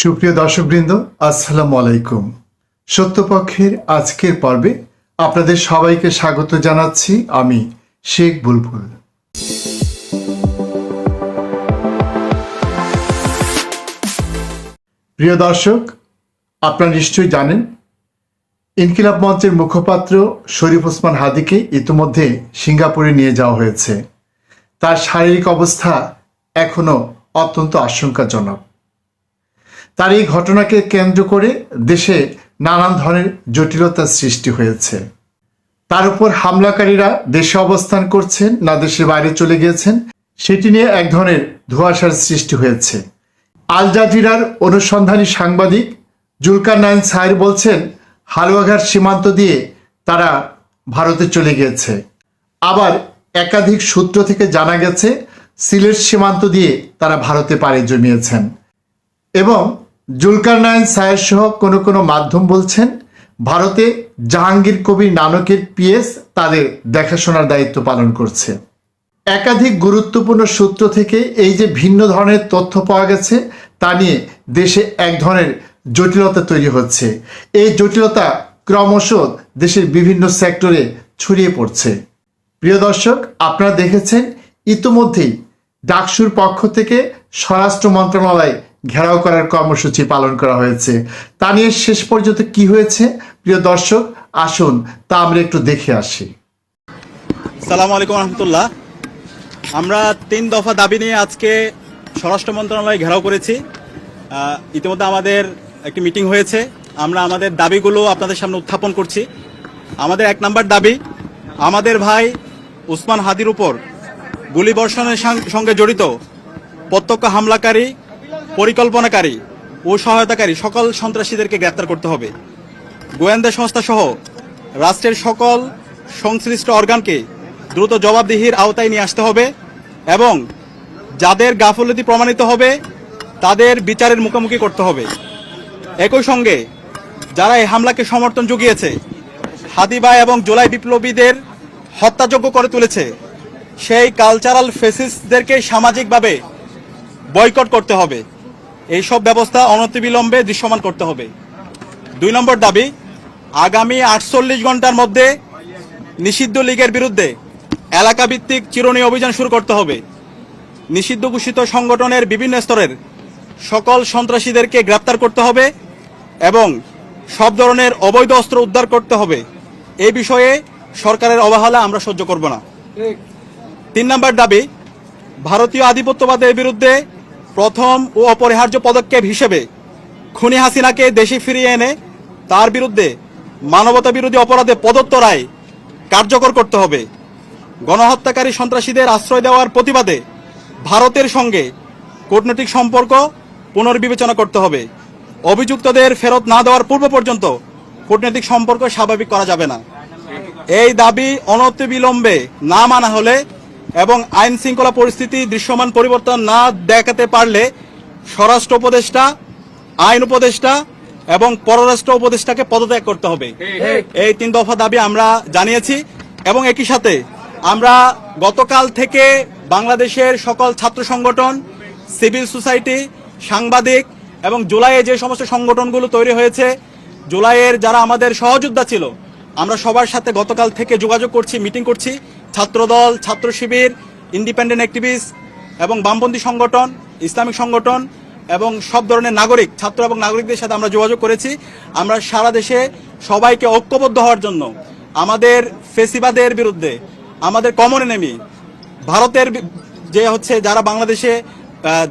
সুপ্রিয় দর্শকবৃন্দ, আসসালামু আলাইকুম। সত্যপক্ষের আজকের পর্বে আপনাদের সবাইকে স্বাগত জানাচ্ছি আমি শেখ বুলবুল। প্রিয় দর্শক, আপনারা নিশ্চয়ই জানেন, ইনকিলাব মঞ্চের মুখপাত্র শরীফ ওসমান হাদিকে ইতিমধ্যে সিঙ্গাপুরে নিয়ে যাওয়া হয়েছে। তার শারীরিক অবস্থা এখনও অত্যন্ত আশঙ্কাজনক। তার এই ঘটনাকে কেন্দ্র করে দেশে নানান ধরনের জটিলতার সৃষ্টি হয়েছে। তার উপর হামলাকারীরা দেশে অবস্থান করছেন না দেশের বাইরে চলে গিয়েছেন, সেটি নিয়ে এক ধরনের ধোঁয়াশার সৃষ্টি হয়েছে। আল জাজিরার অনুসন্ধানী সাংবাদিক জুলকার নাইন সাহের বলছেন, হালুয়াঘাট সীমান্ত দিয়ে তারা ভারতে চলে গিয়েছে। আবার একাধিক সূত্র থেকে জানা গেছে, সিলেট সীমান্ত দিয়ে তারা ভারতে পাড়ি জমিয়েছেন। এবং জুলকার নায়ন সায়ের সহ কোনো কোনো মাধ্যম বলছেন, ভারতে জাহাঙ্গীর কবির নানকের পিএস তাদের দেখাশোনার দায়িত্ব পালন করছে। একাধিক গুরুত্বপূর্ণ সূত্র থেকে এই যে ভিন্ন ধরনের তথ্য পাওয়া গেছে, তা নিয়ে দেশে এক ধরনের জটিলতা তৈরি হচ্ছে। এই জটিলতা ক্রমশ দেশের বিভিন্ন সেক্টরে ছড়িয়ে পড়ছে। প্রিয় দর্শক, আপনারা দেখেছেন, ইতোমধ্যেই ডাকসুর পক্ষ থেকে স্বরাষ্ট্র মন্ত্রণালয় ঘেরাও করার কর্মসূচি পালন করা হয়েছে। তা নিয়ে শেষ পর্যন্ত কি হয়েছে? প্রিয় দর্শক, আসুন, তা আমরা একটু দেখে আসি। সালাম আলাইকুম রহমতুল্লাহ। আমরা তিন দফা দাবি নিয়ে আজকে স্বরাষ্ট্র মন্ত্রণালয় ঘেরাও করেছি। ইতিমধ্যে আমাদের একটি মিটিং হয়েছে। আমরা আমাদের দাবিগুলো আপনাদের সামনে উত্থাপন করছি। আমাদের এক নাম্বার দাবি, আমাদের ভাই উসমান হাদির উপর গুলিবর্ষণের সঙ্গে জড়িত প্রত্যক্ষ হামলাকারী পরিকল্পনাকারী ও সহায়তাকারী সকল সন্ত্রাসীদেরকে গ্রেপ্তার করতে হবে। গোয়েন্দা সংস্থা সহ রাষ্ট্রের সকল সংশ্লিষ্ট অর্গানকে দ্রুত জবাবদিহির আওতায় নিয়ে আসতে হবে এবং যাদের গাফলতি প্রমাণিত হবে, তাদের বিচারের মুখোমুখি করতে হবে। একই সঙ্গে যারা এই হামলাকে সমর্থন জুগিয়েছে, হাদিবা এবং জোলাই বিপ্লবীদের হত্যাযোগ্য করে তুলেছে, সেই কালচারাল ফেসিসদেরকে সামাজিকভাবে বয়কট করতে হবে। এইসব ব্যবস্থা অনতিবিলম্বে দৃশ্যমান করতে হবে। দুই নম্বর দাবি, আগামী আটচল্লিশ ঘণ্টার মধ্যে নিষিদ্ধ লীগের বিরুদ্ধে এলাকাভিত্তিক চিরুনি অভিযান শুরু করতে হবে। নিষিদ্ধ ঘোষিত সংগঠনের বিভিন্ন স্তরের সকল সন্ত্রাসীদেরকে গ্রেপ্তার করতে হবে এবং সব ধরনের অবৈধ অস্ত্র উদ্ধার করতে হবে। এই বিষয়ে সরকারের অবহেলা আমরা সহ্য করব না। তিন নম্বর দাবি, ভারতীয় আধিপত্যবাদের বিরুদ্ধে প্রথম ও অপরিহার্য পদক্ষেপ হিসেবে খুনি হাসিনাকে দেশে ফিরিয়ে এনে তার বিরুদ্ধে মানবতা বিরোধী অপরাধে প্রদত্ত রায় কার্যকর করতে হবে। গণহত্যাকারী সন্ত্রাসীদের আশ্রয় দেওয়ার প্রতিবাদে ভারতের সঙ্গে কূটনৈতিক সম্পর্ক পুনর্বিবেচনা করতে হবে। অভিযুক্তদের ফেরত না দেওয়ার পূর্ব পর্যন্ত কূটনৈতিক সম্পর্ক স্বাভাবিক করা যাবে না। এই দাবি অনতিবিলম্বে না মানা হলে এবং আইন শৃঙ্খলা পরিস্থিতি দৃশ্যমান পরিবর্তন না দেখাতে পারলে স্বরাষ্ট্র উপদেষ্টা, আইন উপদেষ্টা এবং পররাষ্ট্র উপদেষ্টাকে পদত্যাগ করতে হবে। এই তিন দফা দাবি আমরা জানিয়েছি এবং একই সাথে আমরা গতকাল থেকে বাংলাদেশের সকল ছাত্র সংগঠন, সিভিল সোসাইটি, সাংবাদিক এবং জুলাইয়ে যে সমস্ত সংগঠনগুলো তৈরি হয়েছে, জুলাইয়ের যারা আমাদের সহযোদ্ধা ছিল, আমরা সবার সাথে গতকাল থেকে যোগাযোগ করছি, মিটিং করছি। ছাত্রদল, ছাত্র শিবির ইন্ডিপেন্ডেন্ট অ্যাক্টিভিস্ট এবং বামপন্থী সংগঠন, ইসলামিক সংগঠন এবং সব ধরনের নাগরিক, ছাত্র এবং নাগরিকদের সাথে আমরা যোগাযোগ করেছি। আমরা সারা দেশে সবাইকে ঐক্যবদ্ধ হওয়ার জন্য আমাদের ফেসিবাদের বিরুদ্ধে, আমাদের কমন এনেমি ভারতের যে হচ্ছে যারা বাংলাদেশে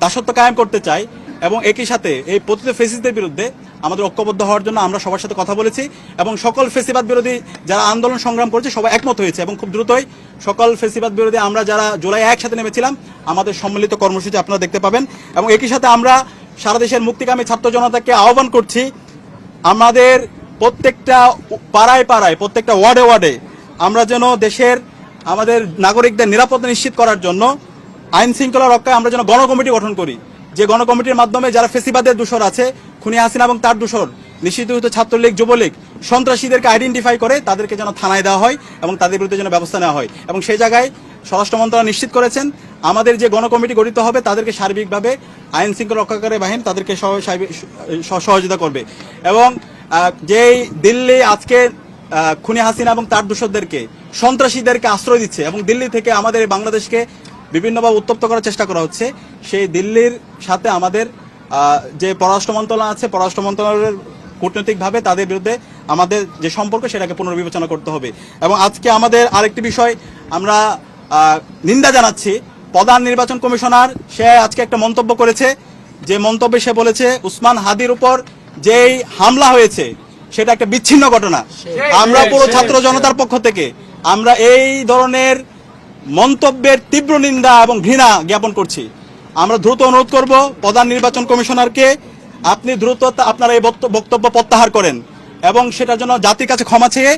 দাসত্ব কায়েম করতে চায় এবং একই সাথে এই পতিত ফেসিসদের বিরুদ্ধে আমাদের ঐক্যবদ্ধ হওয়ার জন্য আমরা সবার সাথে কথা বলেছি এবং সকল ফেসিবাদ বিরোধী যারা আন্দোলন সংগ্রাম করেছে সবাই একমত হয়েছে এবং খুব দ্রুতই সকল ফেসিবাদ বিরোধী আমরা যারা জুলাই একসাথে নেমেছিলাম, আমাদের সম্মিলিত কর্মসূচি আপনারা দেখতে পাবেন এবং একই সাথে আমরা সারা দেশের মুক্তিকামী ছাত্র জনতাকে আহ্বান করছি, আমাদের প্রত্যেকটা পাড়ায় পাড়ায়, প্রত্যেকটা ওয়ার্ডে ওয়ার্ডে আমরা যেন দেশের আমাদের নাগরিকদের নিরাপত্তা নিশ্চিত করার জন্য আইন শৃঙ্খলা রক্ষায় আমরা যেন গণকমিটি গঠন করি। যে গণকমিটির মাধ্যমে যারা ফেসিবাদের দূষণ আছে খুনি হাসিনা এবং তার দূষর নিষিদ্ধ ছাত্রলীগ, যুবলীগ সন্ত্রাসীদেরকে আইডেন্টিফাই করে তাদেরকে যেন থানায় দেওয়া হয় এবং তাদের বিরুদ্ধে যেন ব্যবস্থা নেওয়া হয়। এবং সেই জায়গায় স্বরাষ্ট্র মন্ত্রণালয় নিশ্চিত করেছেন, আমাদের যে গণকমিটি গঠিত হবে তাদেরকে সার্বিকভাবে আইন শৃঙ্খলা রক্ষাকারী বাহিনী তাদেরকে সহ- সহযোগিতা করবে। এবং যেই দিল্লি আজকে খুনি হাসিনা এবং তার দূষকদেরকে সন্ত্রাসীদেরকে আশ্রয় দিচ্ছে এবং দিল্লি থেকে আমাদের বাংলাদেশকে বিভিন্নভাবে উত্তপ্ত করার চেষ্টা করা হচ্ছে, সেই দিল্লির সাথে আমাদের যে পররাষ্ট্র মন্ত্রণালয় আছে, পররাষ্ট্র মন্ত্রণালয়ের কূটনৈতিকভাবে তাদের বিরুদ্ধে আমাদের যে সম্পর্ক সেটাকে পুনর্বিবেচনা করতে হবে। এবং আজকে আমাদের আরেকটি বিষয় আমরা নিন্দা জানাচ্ছি। প্রধান নির্বাচন কমিশনার, সে আজকে একটা মন্তব্য করেছে। যে মন্তব্যে সে বলেছে, উসমান হাদির উপর যেই হামলা হয়েছে, সেটা একটা বিচ্ছিন্ন ঘটনা। আমরা পুরো ছাত্র জনতার পক্ষ থেকে, আমরা এই ধরনের মন্তব্যের তীব্র নিন্দা এবং ঘৃণা জ্ঞাপন করছি। আমরা দ্রুত অনুরোধ করব প্রধান নির্বাচন কমিশনারকে আপনি দ্রুত আপনার এই বক্ত- বক্তব্য প্রত্যাহার করেন এবং সেটার জন্য জাতির কাছে ক্ষমা চেয়ে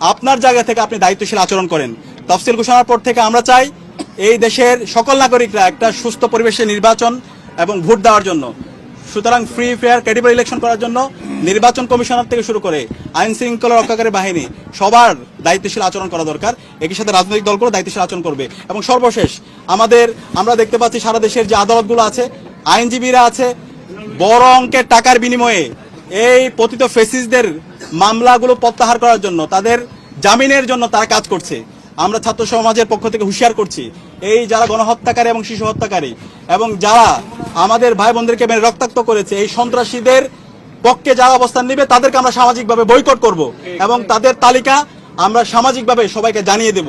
আপনার জায়গা থেকে আপনি দায়িত্বশীল আচরণ করেন। তফসিল ঘোষণার পর থেকে আমরা চাই এই দেশের সকল নাগরিকরা একটা সুস্থ পরিবেশে নির্বাচন এবং ভোট দেওয়ার জন্য। সুতরাং ফ্রি ফেয়ার ক্রেডিবল ইলেকশন করার জন্য নির্বাচন কমিশনার থেকে শুরু করে আইন শৃঙ্খলা রক্ষাকারী বাহিনী সবার দায়িত্বশীল আচরণ করা দরকার। একই সাথে রাজনৈতিক দলগুলো দায়িত্বশীল আচরণ করবে। এবং সর্বশেষ, আমাদের, আমরা দেখতে পাচ্ছি সারা দেশের যে আদালতগুলো আছে, আইনজীবীরা আছে, বড় অঙ্কের টাকার বিনিময়ে এই পতিত ফেসিসদের মামলাগুলো প্রত্যাহার করার জন্য, তাদের জামিনের জন্য তারা কাজ করছে। আমরা ছাত্র সমাজের পক্ষ থেকে হুঁশিয়ার করছি, এই যারা গণহত্যাকারী এবং শিশু হত্যাকারী এবং যারা আমাদের ভাই বোনদেরকে মেরে রক্তাক্ত করেছে, এই সন্ত্রাসীদের পক্ষে যারা অবস্থান নেবে, তাদেরকে আমরা সামাজিকভাবে বয়কট করব এবং তাদের তালিকা আমরা সামাজিকভাবে সবাইকে জানিয়ে দেব।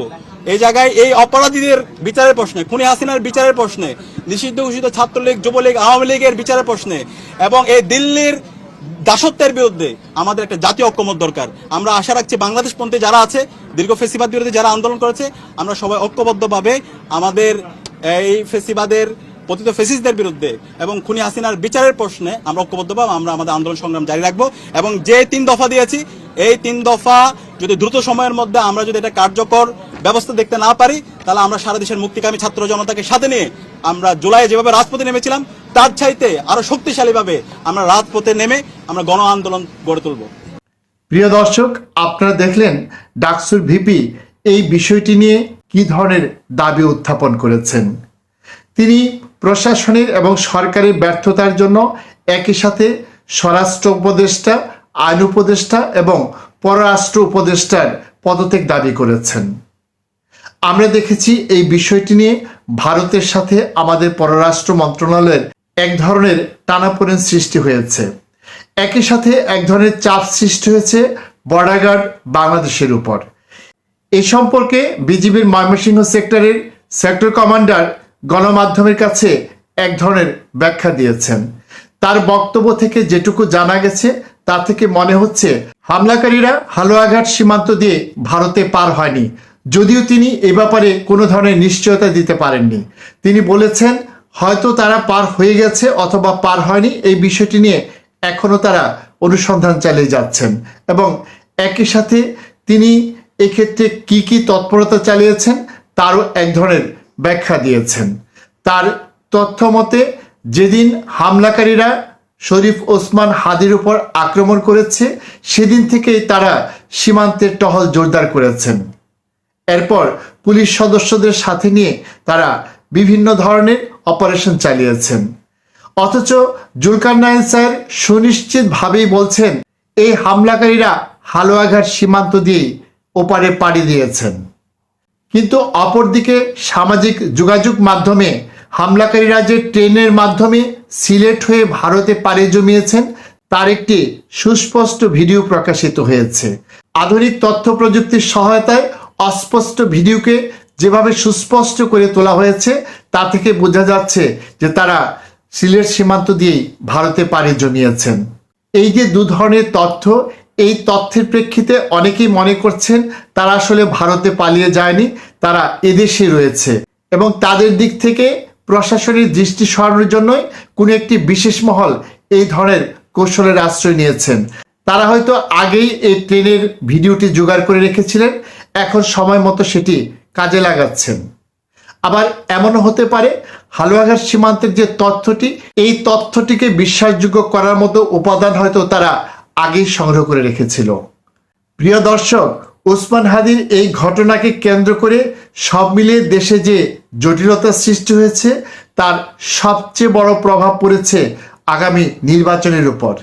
এই জায়গায় এই অপরাধীদের বিচারের প্রশ্নে, খুনি হাসিনার বিচারের প্রশ্নে, নিষিদ্ধ ঘোষিত ছাত্রলীগ, যুবলীগ, আওয়ামী লীগের বিচারের প্রশ্নে এবং এই দিল্লির দাসত্বের বিরুদ্ধে আমাদের একটা জাতীয় ঐক্যমত দরকার। আমরা আশা রাখছি বাংলাদেশ পন্থী যারা আছে, দীর্ঘ ফেসিবাদ বিরোধী যারা আন্দোলন করেছে, আমরা সবাই ঐক্যবদ্ধভাবে আমাদের এই ফেসিবাদের, পতিত ফেসিসদের বিরুদ্ধে এবং খুনি হাসিনার বিচারের প্রশ্নে আমরা ঐক্যবদ্ধভাবে আমরা আমাদের আন্দোলন সংগ্রাম জারি রাখব এবং যে তিন দফা দিয়েছি, এই তিন দফা যদি দ্রুত সময়ের মধ্যে আমরা যদি এটা কার্যকর ব্যবস্থা দেখতে না পারি, তাহলে আমরা সারা দেশের মুক্তিকামী ছাত্র জনতাকে সাথে নিয়ে আমরা জুলাই যেভাবে রাজপথে নেমেছিলাম তার চাইতে আরও শক্তিশালীভাবে আমরা রাজপথে নেমে আমরা গণ আন্দোলন গড়ে তুলবো। প্রিয় দর্শক, আপনারা দেখলেন ডাকসুর ভিপি এই বিষয়টি নিয়ে কি ধরনের দাবি উত্থাপন করেছেন। তিনি প্রশাসনের এবং সরকারের ব্যর্থতার জন্য একই সাথে স্বরাষ্ট্র উপদেষ্টা, আইন উপদেষ্টা এবং পররাষ্ট্র উপদেষ্টার পদত্যাগ দাবি করেছেন। আমরা দেখেছি এই বিষয়টি নিয়ে ভারতের সাথে আমাদের পররাষ্ট্র মন্ত্রণালয়ের এক ধরনের টানাপোড়েন সৃষ্টি হয়েছে। একই সাথে এক ধরনের চাপ সৃষ্টি হয়েছে বর্ডার গার্ড বাংলাদেশের উপর। এই সম্পর্কে বিজিবির ময়মনসিংহ সেক্টরের সেক্টর কমান্ডার গণমাধ্যমের কাছে এক ধরনের ব্যাখ্যা দিয়েছেন। তার বক্তব্য থেকে যেটুকু জানা গেছে, তা থেকে মনে হচ্ছে হামলাকারীরা হালুয়াঘাট সীমান্ত দিয়ে ভারতে পার হয়নি। যদিও তিনি এ ব্যাপারে কোনো ধরনের নিশ্চয়তা দিতে পারেননি। তিনি বলেছেন হয়তো তারা পার হয়ে গেছে অথবা পার হয়নি। এই বিষয়টি নিয়ে এখনও তারা অনুসন্ধান চালিয়ে যাচ্ছেন এবং একই সাথে তিনি এক্ষেত্রে কি কি তৎপরতা চালিয়েছেন তারও এক ধরনের ব্যাখ্যা দিয়েছেন। তার তথ্য মতে, যেদিন হামলাকারীরা শরীফ ওসমান হাদির উপর আক্রমণ করেছে, সেদিন থেকেই তারা সীমান্তের টহল জোরদার করেছেন। এরপর পুলিশ সদস্যদের সাথে নিয়ে তারা বিভিন্ন ধরনের অপারেশন চালিয়েছেন। অথচ জুলকার নাইন স্যার সুনিশ্চিতভাবেই বলছেন, এই হামলাকারীরা হালুয়াঘাট সীমান্ত দিয়েই ওপারে পাড়ি দিয়েছেন। কিন্তু অপরদিকে সামাজিক যোগাযোগ মাধ্যমে হামলাকারীরা যে ট্রেনের মাধ্যমে সিলেট হয়ে ভারতে পাড়ি জমিয়েছেন, তার একটি সুস্পষ্ট ভিডিও প্রকাশিত হয়েছে। আধুনিক তথ্য প্রযুক্তির সহায়তায় অস্পষ্ট ভিডিওকে যেভাবে সুস্পষ্ট করে তোলা হয়েছে তা থেকে বোঝা যাচ্ছে যে তারা সিলেট সীমান্ত দিয়েই ভারতে পাড়ি জমিয়েছেন। এই যে দু ধরনের তথ্য, এই তথ্যের প্রেক্ষিতে অনেকেই মনে করছেন তারা আসলে ভারতে পালিয়ে যায়নি, তারা এদেশে রয়েছে এবং তাদের দিক থেকে প্রশাসনের দৃষ্টি সরানোর জন্যই কোনো একটি বিশেষ মহল এই ধরনের কৌশলের আশ্রয় নিয়েছেন। তারা হয়তো আগেই এই ট্রেনের ভিডিওটি জোগাড় করে রেখেছিলেন, এখন সময় মতো সেটি কাজে লাগাচ্ছেন। আবার এমনও হতে পারে, হালুয়াঘাট সীমান্তের যে তথ্যটি, এই তথ্যটিকে বিশ্বাসযোগ্য করার মতো উপাদান হয়তো তারা আগেই সংগ্রহ করে রেখেছিল। প্রিয় দর্শক, ওসমান হাদির এই ঘটনাকে কেন্দ্র করে সব মিলিয়ে দেশে যে জটিলতা সৃষ্টি হয়েছে, তার সবচেয়ে বড় প্রভাব পড়েছে আগামী নির্বাচনের উপর।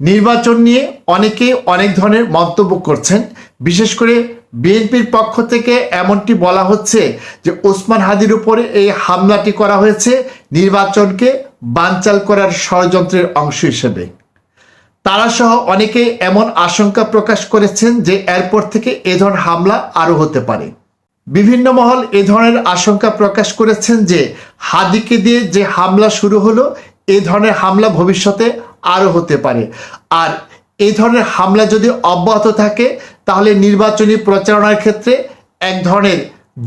নির্বাচন নিয়ে অনেকে অনেক ধরনের মন্তব্য করছেন, বিশেষ করে বিএনপির পক্ষ থেকে এমনটি বলা হচ্ছে যে ওসমান হাদির উপরে এই হামলাটি করা হয়েছে নির্বাচনকে বানচাল করার ষড়যন্ত্রের অংশ হিসেবে। তারা সহ অনেকে এমন আশঙ্কা প্রকাশ করেছেন যে এরপর থেকে এ ধরনের হামলা আরও হতে পারে। বিভিন্ন মহল এ ধরনের আশঙ্কা প্রকাশ করেছেন যে হাদিকে দিয়ে যে হামলা শুরু হলো, এ ধরনের হামলা ভবিষ্যতে আরও হতে পারে। আর এই ধরনের হামলা যদি অব্যাহত থাকে, তাহলে নির্বাচনী প্রচারণার ক্ষেত্রে এক ধরনের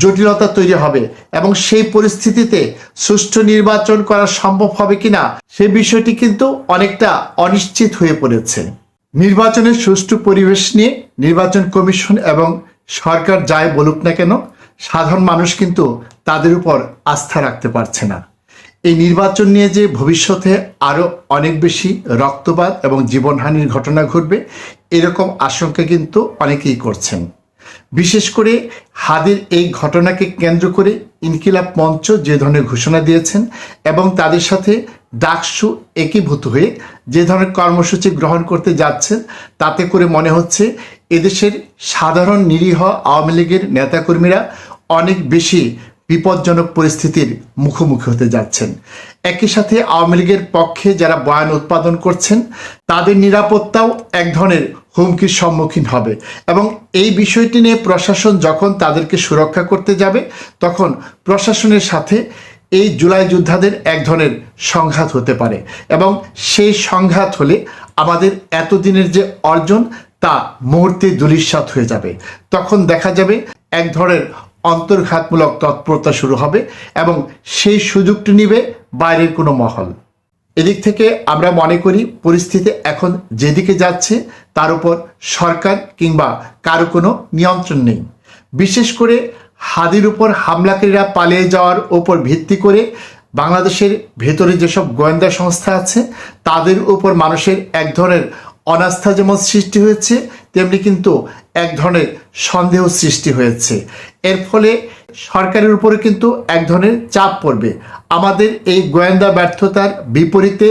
জটিলতা তৈরি হবে এবং সেই পরিস্থিতিতে সুষ্ঠু নির্বাচন করা সম্ভব হবে কিনা, সে বিষয়টি কিন্তু অনেকটা অনিশ্চিত হয়ে পড়েছে। নির্বাচনের সুষ্ঠু পরিবেশ নিয়ে নির্বাচন কমিশন এবং সরকার যাই বলুক না কেন, সাধারণ মানুষ কিন্তু তাদের উপর আস্থা রাখতে পারছে না। এই নির্বাচন নিয়ে যে ভবিষ্যতে আরও অনেক বেশি রক্তপাত এবং জীবনহানির ঘটনা ঘটবে, এরকম আশঙ্কা কিন্তু অনেকেই করছেন। বিশেষ করে হাদের এই ঘটনাকে কেন্দ্র করে ইনকিলাব মঞ্চ যে ধরনের ঘোষণা দিয়েছেন এবং তাদের সাথে ডাকসু একীভূত হয়ে যে ধরনের কর্মসূচি গ্রহণ করতে যাচ্ছেন, তাতে করে মনে হচ্ছে এদেশের সাধারণ নিরীহ আওয়ামী লীগের নেতাকর্মীরা অনেক বেশি বিপজ্জনক পরিস্থিতির মুখোমুখি হতে যাচ্ছেন। একই সাথে আওয়ামী লীগের পক্ষে যারা বয়ান উৎপাদন করছেন, তাদের নিরাপত্তাও এক ধরনের হুমকির সম্মুখীন হবে এবং এই বিষয়টি নিয়ে প্রশাসন যখন তাদেরকে সুরক্ষা করতে যাবে, তখন প্রশাসনের সাথে এই জুলাই যোদ্ধাদের এক ধরনের সংঘাত হতে পারে এবং সেই সংঘাত হলে আমাদের এতদিনের যে অর্জন, তা মুহূর্তে দুলিশ্বাত হয়ে যাবে। তখন দেখা যাবে এক ধরনের অন্তর্ঘাতমূলক তৎপরতা শুরু হবে এবং সেই সুযোগটি নিবে বাইরের কোনো মহল। এদিক থেকে আমরা মনে করি পরিস্থিতি এখন যেদিকে যাচ্ছে তার উপর সরকার কিংবা কারও কোনো নিয়ন্ত্রণ নেই। বিশেষ করে হাদির উপর হামলাকারীরা পালিয়ে যাওয়ার উপর ভিত্তি করে বাংলাদেশের ভেতরে যেসব গোয়েন্দা সংস্থা আছে, তাদের উপর মানুষের এক ধরনের অনাস্থা যেমন সৃষ্টি হয়েছে, তেমনি কিন্তু এক ধরনের সন্দেহ সৃষ্টি হয়েছে। এর ফলে সরকারের উপরে কিন্তু এক ধরনের চাপ পড়বে। আমাদের এই গোয়েন্দা ব্যর্থতার বিপরীতে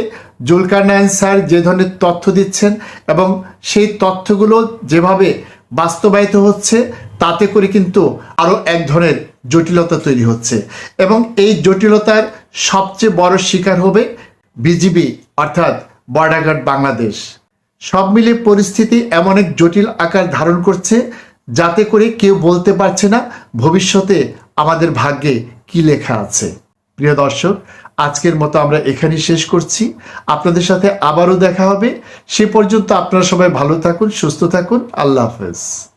জুলকারনায়ন স্যার যে ধরনের তথ্য দিচ্ছেন এবং সেই তথ্যগুলো যেভাবে বাস্তবায়িত হচ্ছে, তাতে করে কিন্তু আরও এক ধরনের জটিলতা তৈরি হচ্ছে। এবং এই জটিলতার সবচেয়ে বড় শিকার হবে বিজিবি, অর্থাৎ বর্ডার গার্ড বাংলাদেশ। সব মিলিয়ে পরিস্থিতি এমন এক জটিল আকার ধারণ করছে যাতে করে কেউ বলতে পারছে না ভবিষ্যতে আমাদের ভাগ্যে কি লেখা আছে। প্রিয় দর্শক, আজকের মতো আমরা এখানেই শেষ করছি। আপনাদের সাথে আবারও দেখা হবে। সে পর্যন্ত আপনারা সবাই ভালো থাকুন, সুস্থ থাকুন। আল্লাহ হাফেজ।